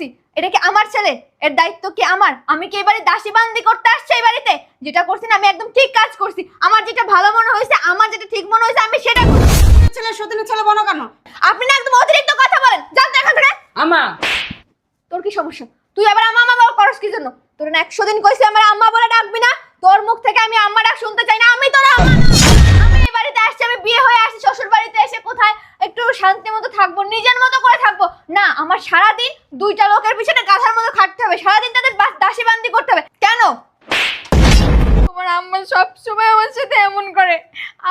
করছি এটা কি আমার ছেলে? এর দায়িত্ব কি আমার? আমি কি এবারে দাসী বান্দি করতে আসছি এই বাড়িতে? যেটা করছি না আমি একদম ঠিক কাজ করছি। আমার যেটা ভালো মনে হয়েছে আমার যেটা ঠিক মনে হয়েছে আমি সেটা করছি। ছেলে সতীনের ছেলে বনো কেন? আপনি না একদম অতিরিক্ত কথা বলেন। জানতো এখান থেকে। আমা তোর কি সমস্যা? তুই আবার আম্মা আম্মা বল করস কি জন্য? তোর না একশো দিন কইছি আমার আম্মা বলে ডাকবি না? তোর মুখ থেকে আমি আম্মা ডাক শুনতে চাই না আমি তোর আম্মা আমি এই বাড়িতে আসছি আমি বিয়ে হয়ে আসছি শ্বশুর বাড়িতে এসে কোথায় একটু শান্তি মতো থাকব নিজের মতো করে থাকব? না আমার সারাদিন দুইটা লোকের পিছনে গাধার মতো খাটতে হবে। সারাদিন তাদের বাস- দাসী বান্দি করতে হবে। কেন? তোমার আম্মা সব সময় আমার সাথে এমন করে।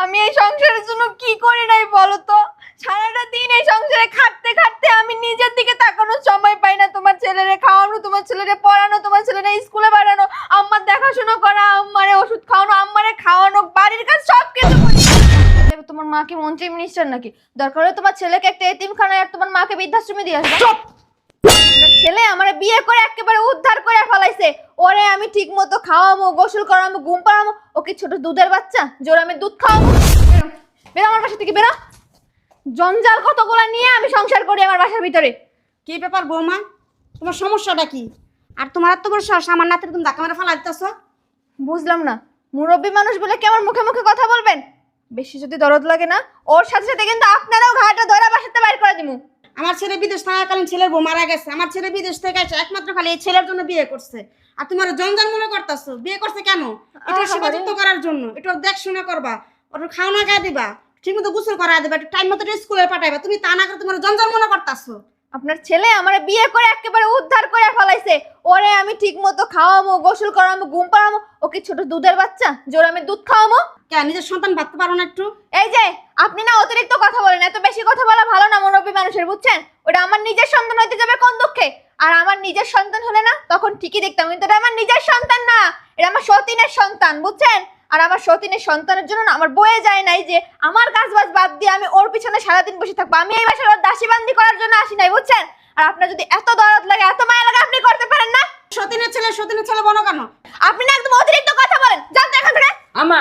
আমি এই সংসারের জন্য কি করি নাই বলো তো? সারাটা দিন এই সংসারে খাটতে খাটতে আমি নিজের দিকে তাকানোর সময় পাই না। তোমার ছেলেরে খাওয়ানো তোমার ছেলেরে পড়ানো তোমার ছেলেরে স্কুলে পাঠানো আম্মার দেখাশোনা করা আম্মারে ওষুধ খাওয়ানো আম্মারে খাওয়ানো বাড়ির কাজ সব কিছু করি তোমার মা কি মন্ত্রী মিনিস্টার নাকি? দরকার হলে তোমার ছেলেকে একটা এতিমখানায় আর তোমার মাকে বৃদ্ধাশ্রমে দিয়ে আসবে। ছেলে আমার বিয়ে করে একেবারে উদ্ধার করে ফেলাইছে। ওরে আমি ঠিক মতো খাওয়াবো গোসল করাবো ঘুম পাড়াবো ওকে ছোট দুধের বাচ্চা? জোর আমি দুধ খাওয়াবো বেরো আমার বাসা থেকে বেরো। জঞ্জাল কতগুলো নিয়ে আমি সংসার করি আমার বাসার ভিতরে? কি ব্যাপার বৌমা? তোমার সমস্যাটা কি? আর তোমার এত বড় সাহস আমার নাতির তুমি ধাক্কা মেরে ফেলা দিতেছ বুঝলাম না। মুরব্বী মানুষ বলে কি আমার মুখে মুখে কথা বলবেন? বেশি যদি দরদ লাগে না ওর সাথে সাথে কিন্তু আপনারাও ঘাটা ধরা বাসাতে বাইর করে দিমু। আমার ছেলে বিদেশ থাকাকালীন ছেলের বউ মারা গেছে। আমার ছেলে বিদেশ থেকে এসে একমাত্র খালি এই ছেলের জন্য বিয়ে করছে। আর তোমার জঞ্জাল মনে করতেছো? বিয়ে করছে কেন? এটা আহারে। সেবা যত্ন করার জন্য। এটা ওর দেখশোনা করবা। ওর খাওয়া খাওয়া দিবা। ঠিক মতো গোসল করা দিবা। একটু টাইম মতো স্কুলে পাঠাইবা। তুমি তা না করে তোমার জঞ্জাল মনে করতেছো? আপনার ছেলে আমার বিয়ে করে একেবারে উদ্ধার করে ফেলাইছে। ওরে আমি ঠিক মতো খাওয়াবো গোসল করাবো ঘুম পাড়াবো ওকে ছোট দুধের বাচ্চা? জোর আমি দুধ খাওয়াবো কে নিজের সন্তান ভাবতে পারো না একটু। এই যে আপনি না অতিরিক্ত কথা বলেন এত বেশি কথা বলা ভালো না মুরব্বী মানুষের বুঝছেন? ওটা আমার নিজের সন্তান হইতে যাবে কোন দুঃখে? আর আমার নিজের সন্তান হলে না তখন ঠিকই দেখতাম কিন্তু এটা আমার নিজের সন্তান না এটা আমার সতীনের সন্তান বুঝছেন? আর আমার সতীনের সন্তানের জন্য না আমার বয়ে যায় নাই যে আমার কাজ বাজ বাদ দিয়ে আমি ওর পিছনে সারাদিন বসে থাকব। আমি এই বাসায় ওর দাসীবান্দি করার জন্য আসি নাই বুঝছেন? আর আপনার যদি এত দরদ লাগে এত মায়া লাগে আপনি করতে পারেন না। সতীনের ছেলে সতীনের ছেলে বনো কেন? আপনি না একদম অতিরিক্ত কথা বলেন জানতো এখান থেকে। আমা।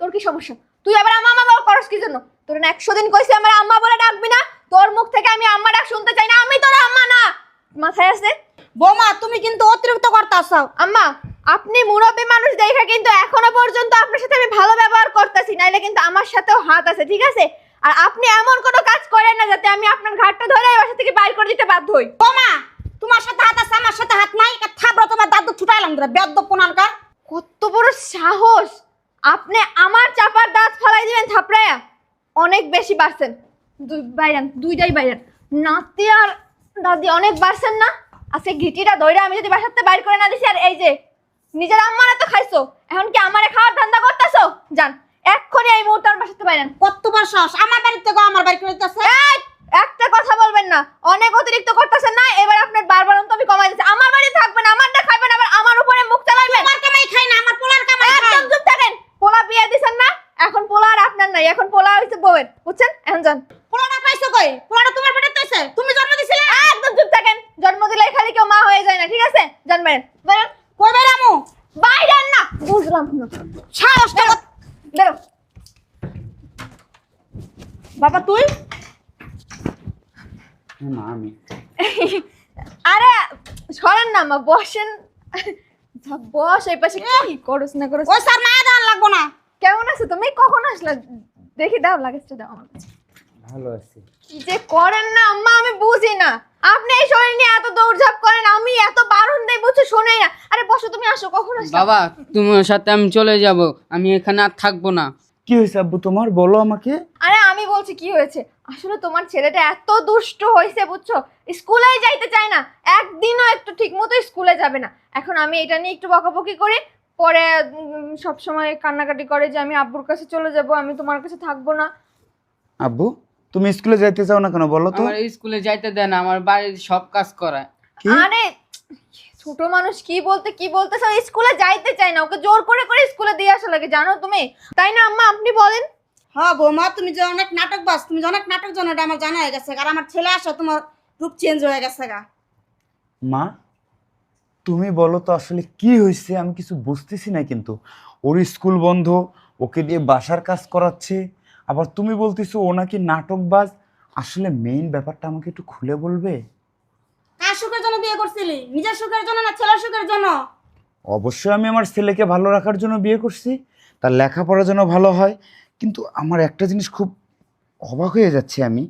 তোর কি সমস্যা? তুই আবার আম্মা আম্মা বল করস কি জন্য তোর না একশো দিন কইছি আমার আম্মা বলে ডাকবি না তোর মুখ থেকে আমি আম্মা ডাক শুনতে চাই না আমি তোর আম্মা না। মাথায় আছে? বৌমা তুমি কিন্তু অতিরিক্ত করতেছো। আম্মা আপনি মুরব্বী মানুষ দেখে কিন্তু এখনও পর্যন্ত আপনার সাথে আমি ভালো ব্যবহার করতেছি নাইলে কিন্তু আমার সাথেও হাত আছে ঠিক আছে? আর আপনি এমন কোনো কাজ করেন না যাতে আমি আপনার ঘাটটা ধরে এই বাসা থেকে বাইর করে দিতে বাধ্য হই। বৌমা তোমার সাথে হাত আছে আমার সাথে হাত নাই থাবড়ো তোমার দাদু ছুটাইলাম বেদ্য পোনানকার কত বড় সাহস! আপনি আমার চাপার দাঁত ফালাই দিবেন থাপড়ায়া? অনেক বেশি বাড়ছেন। দুই বাইরান দুইটাই বাইরান। নাতি আর দাদি অনেক বাড়ছেন না? আজকে ঘিটিটা দইরা আমি যদি বাসাতে বাইর করে না দিছি আর এই যে নিজের আম্মারা তো খাইছো এখন কি আমারে খাওয়ার ধান্দা করতেছো? যান এক্ষুনি এই মুহূর্তে আমার বাসাতে বাইরান। কতবার সাহস? আমার বাড়িতে গো আমার বাড়ি করে দিতেছে। এই, একটা কথা বলবেন না অনেক অতিরিক্ত করতেছেন না এবার আপনার বারবার তো আমি কমাই দিচ্ছি আমার বাড়ি থাকবেন আমারটা খাবেন আবার আমার উপরে মুখ চালাইবেন তোমার কামাই খাই না আমার পোলার কামাই খাই একদম চুপ থাকেন পোলা বিয়ে দিছেন না এখন পোলা আর আপনার নাই এখন পোলা হইছে বউয়ের বুঝছেন এখন যান পোলাটা পাইছো কই পোলাটা তোমার পেটে তৈছে তুমি জন্ম দিছিলে একদম চুপ থাকেন জন্ম দিলে খালি কেউ মা হয়ে যায় না ঠিক আছে যান বাইরেন বাইরেন কই বেরামু বাইরেন না বুঝলাম না কত- বেরো। বাবা তুই? না আমি। আরে সরেন না মা বসেন। বস এই পাশে কি করস না করস। ওই স্যার লাগবো না। কেমন আছো তুমি? কখন আসলে? দেখি দাও লাগেজটা দাও আমার কাছে। ভালো আছি। কি যে করেন না আম্মা আমি বুঝি না। আপনি এই শরীর নিয়ে এত দৌড়ঝাঁপ করেন আমি এত বারণ দেই বুঝছ শোনাই না বসো তুমি আসো কখন আসছো বাবা তোমার সাথে আমি চলে যাব আমি এখানে আর থাকব না। কি হয়েছে আব্বু তোমার বলো আমাকে। আরে আমি বলছি কি হয়েছে? আসলে তোমার ছেলেটা এত দুষ্ট হয়েছে বুঝছ? স্কুলে যাইতে চায় না। একদিনও একটু ঠিক মতো স্কুলে যাবে না। এখন আমি এটা নিয়ে একটু বকাবকি করি পরে সব সময় কান্নাকাটি করে যে আমি আব্বুর কাছে চলে যাব আমি তোমার কাছে থাকব না। আব্বু তুমি স্কুলে যাইতে চাও না কেন বলো তো। আমার স্কুলে যাইতে দেন আমার বাড়ির সব কাজ করায়। কি? আরে ছোট মানুষ কি বলতে কি বলতেছে ও স্কুলে যাইতে চায় না ওকে জোর করে করে স্কুলে দিয়ে আসা লাগে জানো তুমি? তাই না আম্মা আপনি বলেন। হ্যাঁ বৌমা তুমি যে অনেক নাটক বাস তুমি যে অনেক নাটক জানো এটা আমার জানা হয়ে গেছে আর আমার ছেলে আসা তোমার রূপ চেঞ্জ হয়ে গেছে গা। মা তুমি বলো তো আসলে কি হয়েছে? আমি কিছু বুঝতেছি না কিন্তু। ওর স্কুল বন্ধ ওকে দিয়ে বাসার কাজ করাচ্ছে। আবার তুমি বলতেছো ও নাকি নাটকবাজ। আসলে মেইন ব্যাপারটা আমাকে একটু খুলে বলবে? সুখের জন্য বিয়ে করছিলি? নিজের সুখের জন্য না ছেলের সুখের জন্য? অবশ্যই আমি আমার ছেলেকে ভালো রাখার জন্য বিয়ে করছি, তার লেখাপড়া যেন ভালো হয়। কিন্তু আমার একটা জিনিস খুব অবাক হয়ে যাচ্ছে আমি।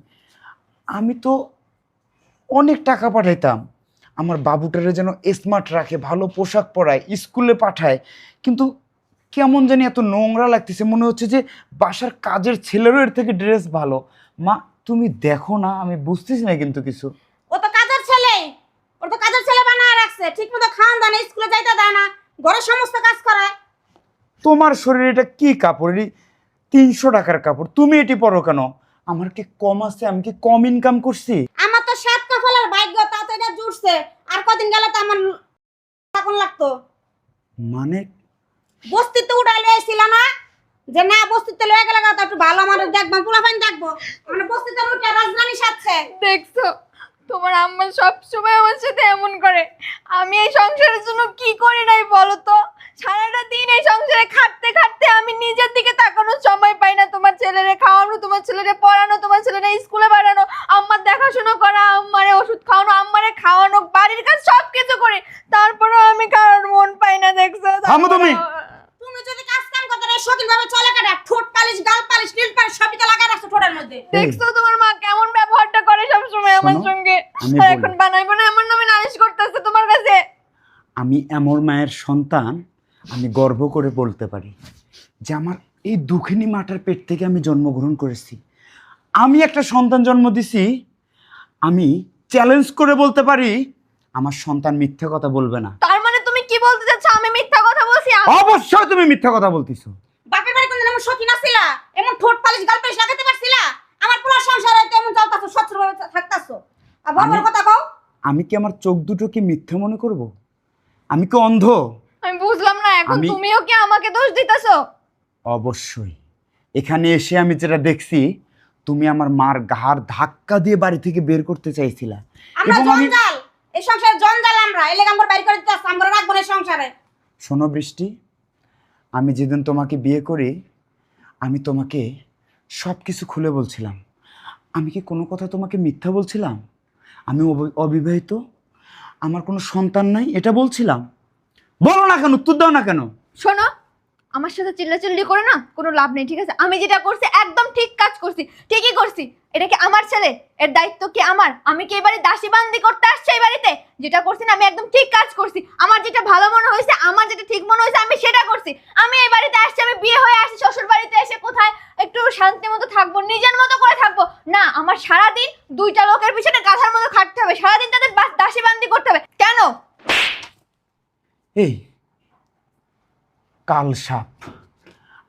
আমি তো অনেক টাকা পাঠাইতাম, আমার বাবুটারে যেন স্মার্ট রাখে, ভালো পোশাক পরায়, স্কুলে পাঠায়। কিন্তু কেমন জানি এত নোংরা লাগতেছে, মনে হচ্ছে যে বাসার কাজের ছেলেরও এর থেকে ড্রেস ভালো। মা, তুমি দেখো না, আমি বুঝতেছি না কিন্তু কিছু ও তো কাজের ছেলে ওর তো কাজের ছেলে বানায় রাখছে ঠিক মতো খাওয়ান দেয় না স্কুলে যাইতে দেয় না ঘরের সমস্ত কাজ করায়। তোমার শরীরে এটা কি কাপড়? এটি তিনশো টাকার কাপড়। তুমি এটি পরো কেন? আমার কি কম আছে? আমি কি কম ইনকাম করছি? আমার তো সাত কাফলার ভাগ্য তা তো এটা জুড়ছে আর কদিন গেলে তো আমার তখন লাগতো। মানে? বস্তিতে উঠাই লয়েছিল না? যে না বস্তিতে লয়ে গেলে তো একটু ভালো আমার দেখব পোলাপাইন দেখব। মানে বস্তিতে উঠে রাজধানী সাজছে। দেখছ? তোমার আম্মা সব সময় আমার সাথে এমন করে। আমি এই সংসারের জন্য কি করি নাই বলো তো? সারাটা দিন এই সংসারে খাটতে খাটতে আমি নিজের দিকে তাকানোর সময় পাই না। তোমার ছেলেরে খাওয়ানো তোমার ছেলেরে পড়ানো তোমার ছেলেরে স্কুলে পাঠানো আম্মার দেখাশোনা করা আম্মারে ওষুধ খাওয়ানো আম্মারে খাওয়ানো বাড়ির কাজ সব কিছু করে। তারপরেও আমি কারোর মন পাই না দেখছ? তুমি। তুমি যদি কাজ কাম করতে না সকিল ভাবে চলে কাটা ঠোঁট পালিশ গাল পালিশ নীল পালিশ সবই তো লাগা রাখছো ঠোঁটের মধ্যে। দেখছ তোমার মা কেমন ব্যবহারটা করে সব সময় আমার সঙ্গে আমি এখন বানাইবো না এমন নামে নালিশ করতেছে তোমার কাছে। আমি এমন মায়ের সন্তান আমি গর্ব করে বলতে পারি যে আমার এই দুঃখিনী মাটার পেট থেকে আমি জন্মগ্রহণ করেছি। আমি একটা সন্তান জন্ম দিছি আমি চ্যালেঞ্জ করে বলতে পারি আমার সন্তান মিথ্যা কথা বলবে না। তার মানে তুমি কি বলতে চাচ্ছ? আমি মিথ্যা কথা বলছি? অবশ্যই তুমি মিথ্যা কথা বলতেছো। বাপের বাড়ি কোনদিন এমন সখী নাছিলা এমন ঠোঁট পালিশ গাল পালিশ লাগাতে পারছিলা আমার পুরো সংসারে তো এমন চলতাছো থাকতাছো। আর বাবার কথা কও। আমি কি আমার চোখ দুটোকে মিথ্যা মনে করব? আমি কি অন্ধ? আমি বুঝলাম না এখন আমি- তুমিও কি আমাকে দোষ দিতেছো? অবশ্যই। এখানে এসে আমি যেটা দেখছি তুমি আমার মার ঘাড় ধাক্কা দিয়ে বাড়ি থেকে বের করতে চাইছিলা। আমরা এবং আমি জঞ্জাল। এই সংসারে জঞ্জাল আমরা। এলে আমরা বাইর করে দিতে আসছি, আমরা রাখব না এই সংসারে। শোনো বৃষ্টি আমি যেদিন তোমাকে বিয়ে করি আমি তোমাকে সব কিছু খুলে বলছিলাম। আমি কি কোনো কথা তোমাকে মিথ্যা বলছিলাম? আমি অবি- অবিবাহিত? আমার কোনো সন্তান নাই? এটা বলছিলাম। বলো না কেন? উত্তর দাও না কেন? শোনো, আমার সাথে চিল্লাচিল্লি করে না, কোনো লাভ নেই, ঠিক আছে? আমি যেটা করছি, একদম ঠিক কাজ করছি, ঠিকই করছি। এটা কি আমার ছেলে? এর দায়িত্ব কি আমার? আমি কি এবারে দাসী বান্দি করতে আসছি এই বাড়িতে? যেটা করছি না, আমি একদম ঠিক কাজ করছি। আমার যেটা ভালো মনে হয়েছে, আমার যেটা ঠিক মনে হয়েছে, আমি সেটা করছি। আমি এই বাড়িতে আসছি, আমি বিয়ে হয়ে আসছি, শ্বশুর বাড়িতে এসে কোথায় একটু শান্তি মতো থাকব, নিজের মতো করে থাকব? না, আমার সারাদিন দুইটা লোকের পিছনে গাধার মতো খাটতে হবে। সারাদিন তাদের দাসী বান্দি করতে হবে। কেন? এই, কাল সাপ।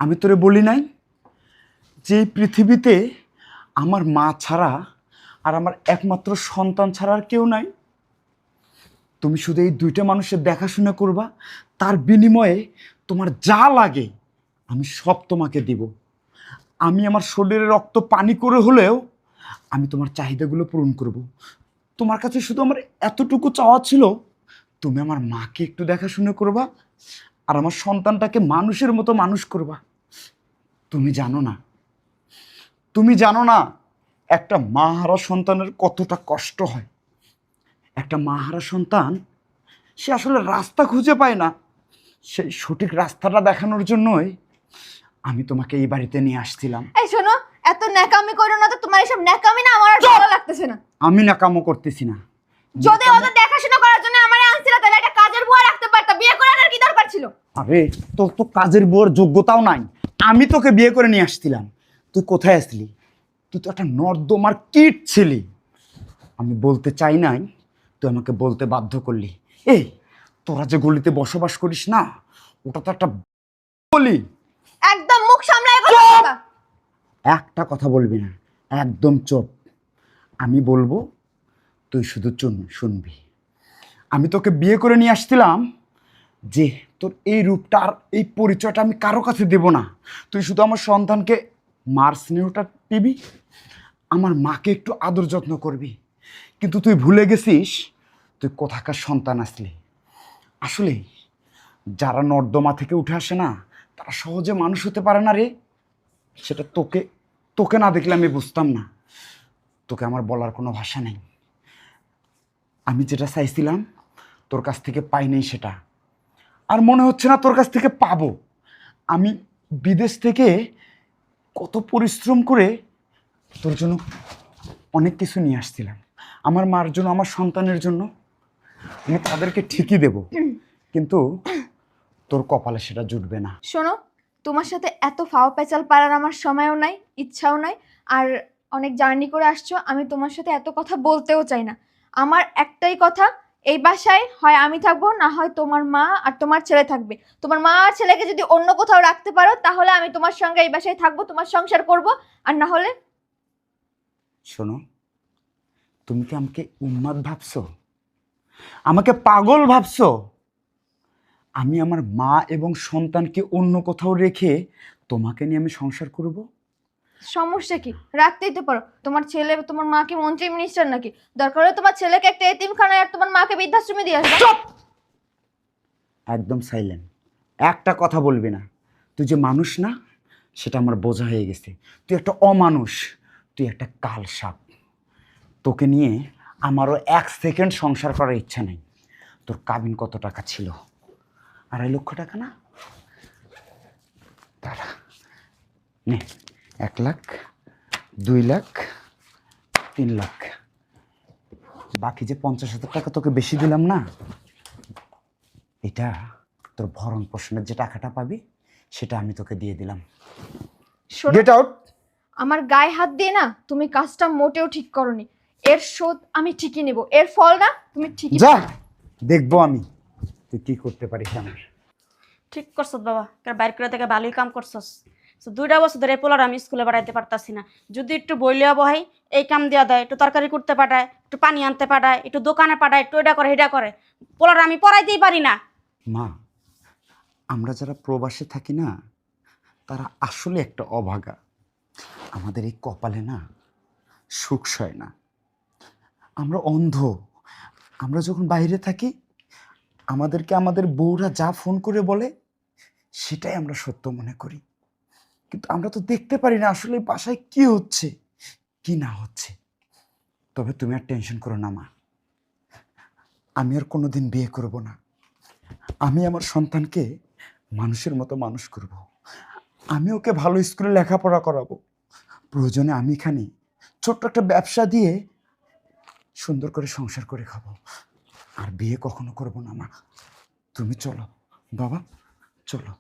আমি তোরে বলি নাই? যে পৃথিবীতে আমার মা ছাড়া আর আমার একমাত্র সন্তান ছাড়া আর কেউ নাই, তুমি শুধু এই দুইটা মানুষের দেখাশোনা করবা, তার বিনিময়ে তোমার যা লাগে আমি সব তোমাকে দিব। আমি আমার শরীরে রক্ত পানি করে হলেও আমি তোমার চাহিদাগুলো পূরণ করব। তোমার কাছে শুধু আমার এতটুকু চাওয়া ছিল, তুমি আমার মাকে একটু দেখাশোনা করবা আর আমার সন্তানটাকে মানুষের মতো মানুষ করবা। তুমি জানো না তুমি জানো না একটা মা হারা সন্তানের কতটা কষ্ট হয়? একটা মা হারা সন্তান সে আসলে রাস্তা খুঁজে পায় না। সেই সঠিক রাস্তাটা দেখানোর জন্যই আমি তোমাকে এই বাড়িতে নিয়ে আসছিলাম। এই শোনো এত ন্যাকামি করো না তো তোমার এসব ন্যাকামি না আমার আর ভালো লাগতেছে না। আমি না কামও করতেছি না। যদি ওদের দেখাশোনা করার জন্য আমার আনছিল তাহলে একটা কাজের বুয়া রাখতে পারতা বিয়ে করে আনার কি দরকার ছিল? আরে তোর তো কাজের বউর যোগ্যতাও নাই। আমি তোকে বিয়ে করে নিয়ে আসছিলাম। তুই কোথায় আসলি? তুই তো একটা নর্দমার কিট ছিলি। আমি বলতে চাই নাই তুই আমাকে বলতে বাধ্য করলি। এই তোরা যে গলিতে বসবাস করিস না ওটা তো একটা বলি একদম মুখ সামলায় কথা! বলবা। একটা কথা বলবি না একদম চুপ। আমি বলব তুই শুধু চুন শুনবি। আমি তোকে বিয়ে করে নিয়ে আসছিলাম যে তোর এই রূপটা আর এই পরিচয়টা আমি কারও কাছে দেব না। তুই শুধু আমার সন্তানকে মার স্নেহটা দিবি আমার মাকে একটু আদর যত্ন করবি। কিন্তু তুই ভুলে গেছিস, তুই কোথাকার সন্তান আসলি। আসলে যারা নর্দমা থেকে উঠে আসে না, তারা সহজে মানুষ হতে পারে না রে। সেটা তোকে তোকে না দেখলে আমি বুঝতাম না। তোকে আমার বলার কোনো ভাষা নেই। আমি যেটা চাইছিলাম, তোর কাছ থেকে পাই নাই সেটা। আর মনে হচ্ছে না তোর কাছ থেকে পাবো। আমি বিদেশ থেকে কত পরিশ্রম করে তোর জন্য অনেক কিছু নিয়ে আসছিলাম। আমার মার জন্য, আমার সন্তানের জন্য। আমি তাদেরকে ঠিকই দেব। কিন্তু তোর কপালে সেটা জুটবে না। শোনো, তোমার সাথে এত ফাও পেঁচাল পারার আমার সময়ও নাই, ইচ্ছাও নাই। আর অনেক জার্নি করে আসছো, আমি তোমার সাথে এত কথা বলতেও চাই না। আমার একটাই কথা এই বাসায় হয় আমি থাকব, না হয় তোমার মা আর তোমার ছেলে থাকবে। তোমার মা আর ছেলেকে যদি অন্য কোথাও রাখতে পারো, তাহলে আমি তোমার সঙ্গে এই বাসায় থাকব, তোমার সংসার করব। আর না হলে শোনো, তুমি কি আমাকে উন্মাদ ভাবছ? আমাকে পাগল ভাবছ? আমি আমার মা এবং সন্তানকে অন্য কোথাও রেখে তোমাকে নিয়ে আমি সংসার করব? সমস্যা কি? রাখতেই তো পারো। তোমার ছেলে, তোমার মাকে মন্ত্রী মিনিস্টার নাকি? দরকার হলে তোমার ছেলেকে একটা এতিমখানায় আর তোমার মাকে বৃদ্ধাশ্রমে দিয়ে আসবে। একদম সাইলেন্ট একটা কথা বলবি না। তুই যে মানুষ না, সেটা আমার বোঝা হয়ে গেছে। তুই একটা অমানুষ। তুই একটা কাল সাপ। তোকে নিয়ে আমারও এক সেকেন্ড সংসার করার ইচ্ছা নেই। তোর কাবিন কত টাকা ছিল? আড়াই লক্ষ টাকা না? দাঁড়া। নে। এক লাখ দুই লাখ তিন লাখ। বাকি যে পঞ্চাশ হাজার টাকা তোকে বেশি দিলাম না এটা তোর ভরণ পোষণের যে টাকাটা পাবি সেটা আমি তোকে দিয়ে দিলাম। শোনো গেট আউট আমার গায়ে হাত দিয়ে না তুমি কাজটা মোটেও ঠিক করনি। এর শোধ আমি ঠিকই নেব এর ফল না তুমি ঠিকই যা দেখব আমি তুই কি করতে পারিস আমার। ঠিক করছস বাবা কার বাইর করে থেকে ভালোই কাম করছস। So, দুইটা বছর ধরে পোলার আমি স্কুলে পাঠাইতে পারতাছি না। যদি একটু বইলিয়া বহাই এই কাম দিয়া দেয় একটু তরকারি করতে পাঠায় একটু পানি আনতে পাঠায় একটু দোকানে পাঠায় একটু এটা করে এটা করে পোলার আমি পড়াইতেই পারি না। মা আমরা যারা প্রবাসে থাকি না তারা আসলে একটা অভাগা। আমাদের এই কপালে না সুখ সয় না। আমরা অন্ধ। আমরা যখন বাইরে থাকি আমাদেরকে আমাদের বউরা যা ফোন করে বলে সেটাই আমরা সত্য মনে করি। কিন্তু আমরা তো দেখতে পারি না আসলে বাসায় কি হচ্ছে, কি না হচ্ছে। তবে তুমি আর টেনশন করো না, মা। আমি আর কোনোদিন বিয়ে করব না। আমি আমার সন্তানকে মানুষের মতো মানুষ করব। আমি ওকে ভালো স্কুলে লেখাপড়া করাবো। প্রয়োজনে আমি এখানে ছোট্ট একটা ব্যবসা দিয়ে সুন্দর করে সংসার করে খাব। আর বিয়ে কখনো করব না, মা। তুমি চলো, বাবা, চলো।